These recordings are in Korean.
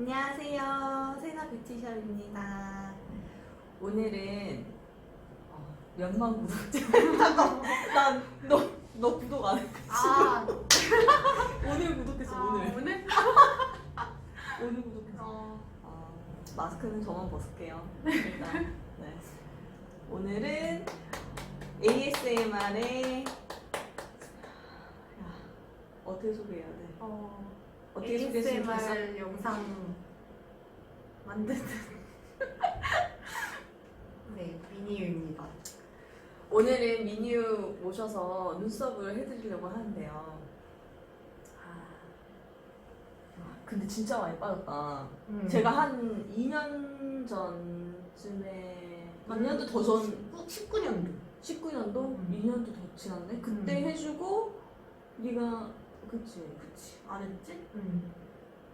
안녕하세요. 세나 뷰티샵입니다. 오늘은 어, 몇만 구독자. 난너너 구독 안 했지? 아, 오늘 구독했어 아, 오늘. 오늘? 오늘 구독했어. 어, 어, 마스크는 저만 벗을게요. 일단. 네. 오늘은 ASMR의 어떻게 소개해야 돼? 어, 어떻게 좋겠어? ASMR 영상 만드는 네, 미니유입니다. 오늘은 미니유 모셔서 눈썹을 해드리려고 하는데요. 아, 근데 진짜 많이 빠졌다. 음. 제가 한 2년 전쯤에 2년도 더 전, 19년도. 19년도? 음. 2년도 더 지났네? 그때 음. 해주고 네가 그치 그치, 안 했지? 응. 음.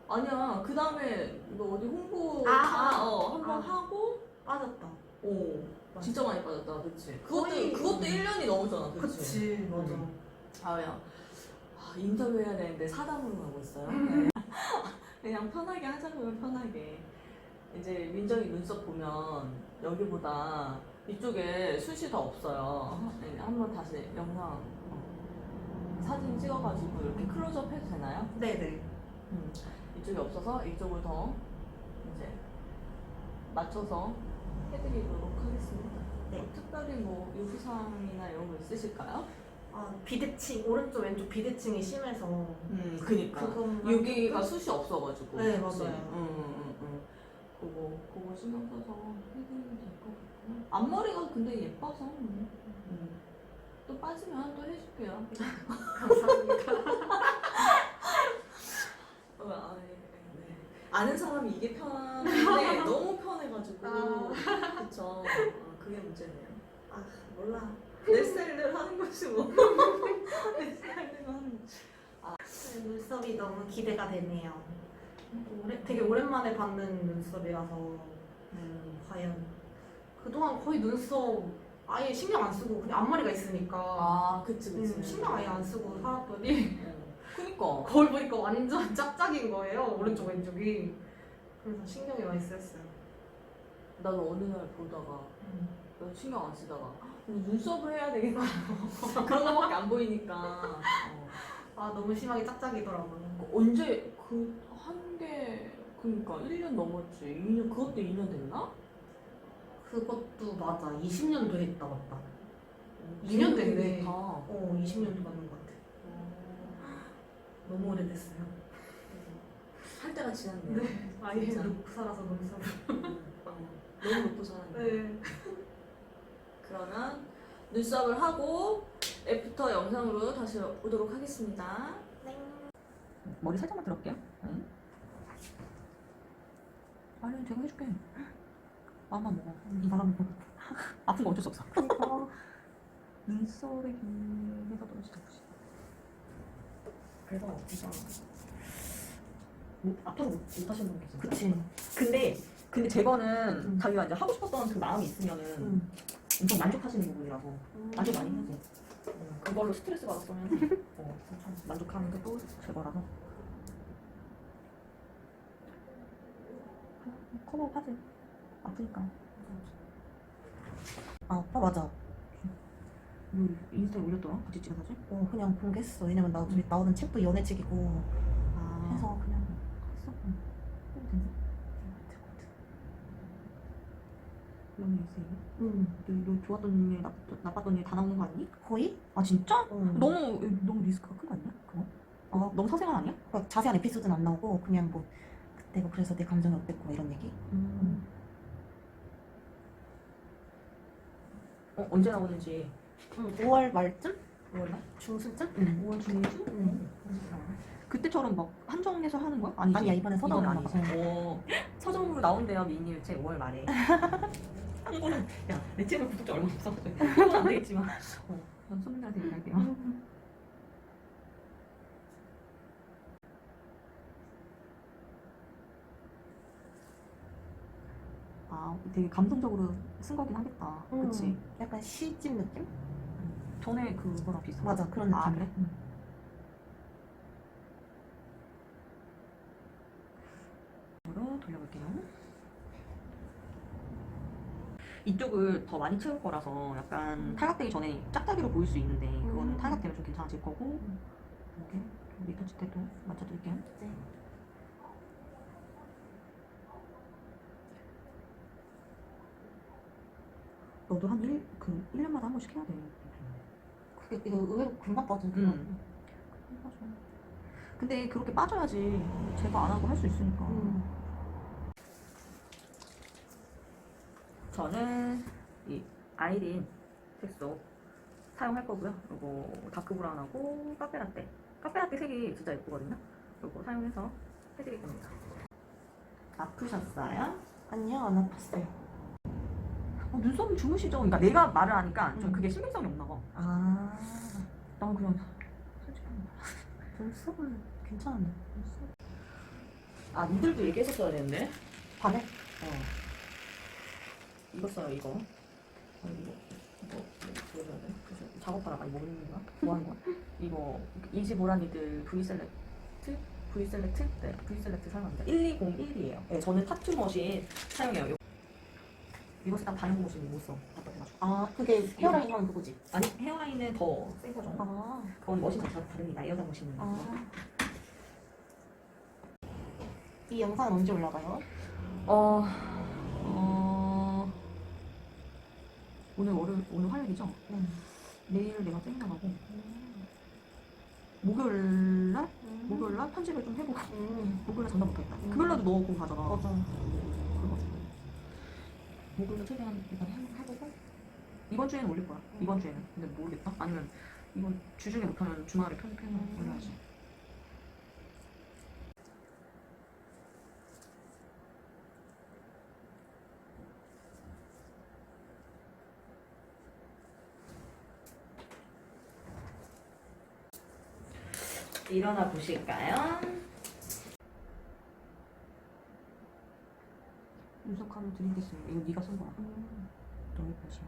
아니야 그 다음에 너 어디 홍보 아. 다 어, 한번 아. 하고 빠졌다. 오 맞아. 진짜 많이 빠졌다 그치 그것도 거의- 그것도 1년이 넘었잖아 그치 그치, 맞아. 음. 아야 아, 인터뷰 해야 되는데 사담으로 가고 있어요 음. 네. 그냥 편하게 하자고요 편하게 이제 민정이 눈썹 보면 여기보다 이쪽에 숱이 더 없어요 네, 한번 다시 영상 어, 사진 찍어가지고 이렇게 클로즈업 해도 되나요? 네네. 음, 이쪽이 없어서 이쪽을 더 이제 맞춰서 해드리도록 하겠습니다. 네. 뭐 특별히 뭐 요구사항이나 이런 거 있으실까요? 아, 비대칭, 오른쪽, 왼쪽 비대칭이 심해서. 음, 그니까. 그것만 여기가 조금- 숱이 없어가지고. 네, 그치? 맞아요. 응, 응, 응, 응. 그거, 그거 신경 써서 해드리면 될 것 같고. 앞머리가 근데 예뻐서. 음. 음. 또 빠지면 또 해줄게요. 감사합니다. 어, 아, 네, 네. 아는 사람이 이게 편한데 너무 편해가지고 아. 그쵸 아, 그게 문제네요 아, 몰라. 내 스타일대로 하는 거지 뭐내 스타일대로 하는 거지 네, 눈썹이 너무 기대가 되네요. 오래, 되게 오랜만에 받는 눈썹이라서 음. 과연 그동안 거의 눈썹 아예 신경 안 쓰고 그냥 앞머리가 있으니까 아 그치 그치 음, 신경 아예 안 쓰고 살았더니 어. 그니까 거울 보니까 완전 짝짝인 거예요 오른쪽 왼쪽이 그래서 신경이 많이 쓰였어요. 나도 어느 날 보다가 음. 나 신경 안 쓰다가 눈썹을 해야 되겠다 그런 거밖에 안 보이니까 어. 아 너무 심하게 짝짝이더라고요. 그 언제 그 한 게 그니까 1년 넘었지 2년 그것도 2년 됐나? 그것도 맞아 20년도 했다 맞다. 어, 2년 되게 됐네. 어 20년도 받는 것 같아. 너무 오래됐어요. 할 때가 지났네요. 아예 진짜. 놓고 살아서 눈썹. 너무 놓고 살았네. 네. 그러면 눈썹을 하고 애프터 영상으로 다시 오도록 하겠습니다. 머리 살짝만 들어볼게요. 아니 제가 해줄게. 마음만 먹어. 이 사람 아픈 거 어쩔 수 없어. 눈썹의 길에서 떨어지다 보시. 그래서 진짜 뭐, 앞으로 못 하시는 분 계세요? 그치. 근데 근데 제거는 음. 자기가 이제 하고 싶었던 그 마음이 있으면은 응. 엄청 만족하시는 부분이라서 만족 많이 해야지. 음, 그걸로 스트레스 받았으면 어, 참 만족하는 게또 제거라서. 커버 하지. 아프니까. 아, 아 맞아. 뭐 인스타에 올렸더라? 같이 찍은 사진? 어 그냥 공개했어. 왜냐면 나 둘이 나오는 책도 연애책이고 아. 해서 그냥 했어? 응. 해도 되나? 연애 있어요? 응. 너, 너 좋았던 일, 나, 나빴던 일 다 나오는 거 아니니? 거의? 아 진짜? 어. 너무 너무 리스크가 큰 거 아니야? 그거? 어. 너무 사생활 아니야? 그 자세한 에피소드는 안 나오고 그냥 뭐 그때가 그래서 내 감정이 어땠고 이런 얘기. 음. 어, 언제 나오는지 응. 5월 말쯤? 5월 말? 중순쯤? 응, 5월 중순? 응. 그때처럼 막 한정해서 하는 거야? 아니지? 아니야 이번에 서점 이건. 아니지. 어, 서점으로 나온대요 미니일책 5월 말에. 한거는 야내 채널 구독자 얼마 없어? 그건 안 되겠지만. 어, 전 손님들한테 얘기할게요. 되게 감성적으로 쓴 거긴 하겠다. 음. 그치? 약간 시집 느낌? 전에 그거랑 비슷한 맞아, 그런 아, 느낌. 그래? 음. 으로 돌려볼게요. 이쪽을 더 많이 채울 거라서 약간 음. 탈각되기 전에 짝짝이로 보일 수 있는데 그거는 음. 탈각되면 좀 괜찮아질 거고 음. 이렇게 리터치 때도 맞춰드릴게요. 네. 너도 한 1, 그 1년마다 한 번씩 해야 돼. 그게 이거 의외로 금방 빠져. 음. 빠져. 근데 그렇게 빠져야지 제거 안 하고 할 수 있으니까. 음. 저는 이 아이린 색소 사용할 거고요. 그리고 다크 브라운하고 카페라떼. 카페라떼 색이 진짜 예쁘거든요. 이거 사용해서 해드릴 겁니다. 아프셨어요? 아니요 안 아팠어요. 어, 눈썹이 주무시죠? 그러니까 내가 말을 하니까 좀 음. 그게 신빙성이 없나 봐. 아 난 그냥 솔직히 눈썹은 괜찮은데. 아 니들도 얘기했었어야 되는데 밤에? 어 이거 써요 이거 어, 이거 이거 이거 보여줘야 돼 그래서 작업하다가 이거 먹는 거야? 뭐 하는 거야? 이거 이지보라니들 V 셀렉트 V 셀렉트 네 V 셀렉트 사용합니다 1201이에요 네 저는 타투 머신 사용해요 요- 이거 쓰다 머신이 못써 답답해가지고 아 그게 헤어라인 하는 그거지. 아니 헤어라인은 더센 거죠 아. 그건 머신 자체가 다릅니다 에어자 머신은 아. 이 영상 언제 올라가요? 어, 어, 오늘 월요일, 오늘 화요일이죠? 네. 내일 내가 세미나 가고, 목요일 날? 목요일 날 편집을 좀 해보고, 음. 목요일 날 전화. 음. 금요일 날도 너 공부 가잖아. 맞아. 그거. 목요일 날 최대한 일단 해- 해보고, 이번 주에는 올릴 거야. 이번 주에는. 근데 모르겠다. 아니면 이번 주 중에 못하면 주말에 편집해서 음. 올려야지. 일어나 보실까요? 눈썹 가루 드리겠어요. 이거 네가 쓴 거야. 너무 예쁘지?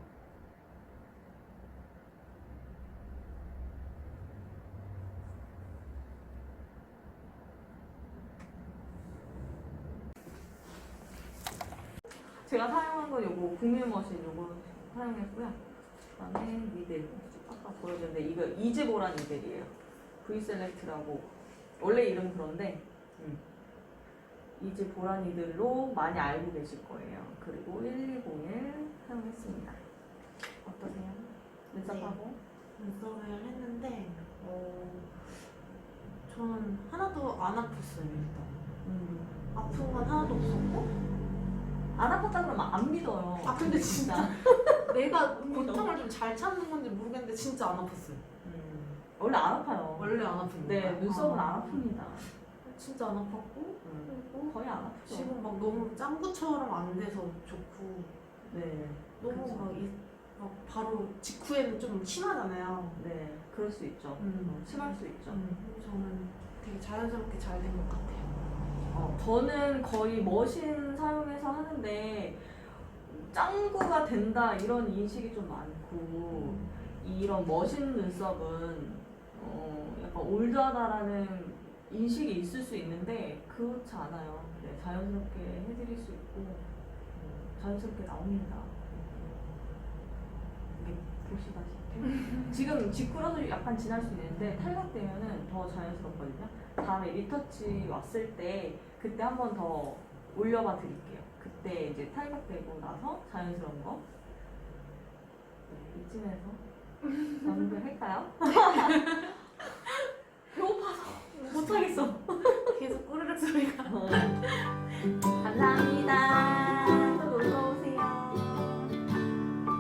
제가 사용한 건 요거 국민머신 요거 사용했고요. 그다음에 니들 아까 보여줬는데 이거 이즈보란 니들이에요. V 셀렉트라고 원래 이름 그런데 음. 이즈 보라니들로 많이 알고 계실 거예요. 그리고 1201 사용했습니다. 어떠세요? 눈썹하고? 눈썹을 했는데 어 저는 하나도 안 아팠어요 일단. 음. 아픈 건 하나도 없었고 안 아팠다 그러면 안 믿어요. 아, 근데 진짜. 내가 고통을 좀 잘 참는 건지 모르겠는데 진짜 안 아팠어요. 음. 원래 안 아파요. 원래 안 아픈데. 네, 눈썹은 안 아픕니다. 진짜 안 아팠고 음. 그리고 거의 안 아프죠. 지금 막 너무 짱구처럼 안 돼서 좋고 네. 너무 그쵸. 막, 이, 막 바로 직후에는 좀 심하잖아요. 네, 그럴 수 있죠. 음. 심할 수 있죠. 음, 저는 되게 자연스럽게 잘 된 것 같아요. 어, 저는 거의 머신 사용해서 하는데 짱구가 된다 이런 인식이 좀 많고 이런 머신 눈썹은 어, 약간 올드하다라는 인식이 있을 수 있는데 그렇지 않아요. 네, 자연스럽게 해드릴 수 있고 음, 자연스럽게 나옵니다. 이게 보시다시피 지금 직구라도 약간 진할 수 있는데 탈각되면은 더 자연스럽거든요. 다음에 리터치 왔을 때 그때 한 번 더 올려봐 드릴게요. 그때 이제 탈각되고 나서 자연스러운 거 네, 이쯤에서 마무리할까요? 못하겠어. 계속 꾸르륵 소리가. 어. 감사합니다.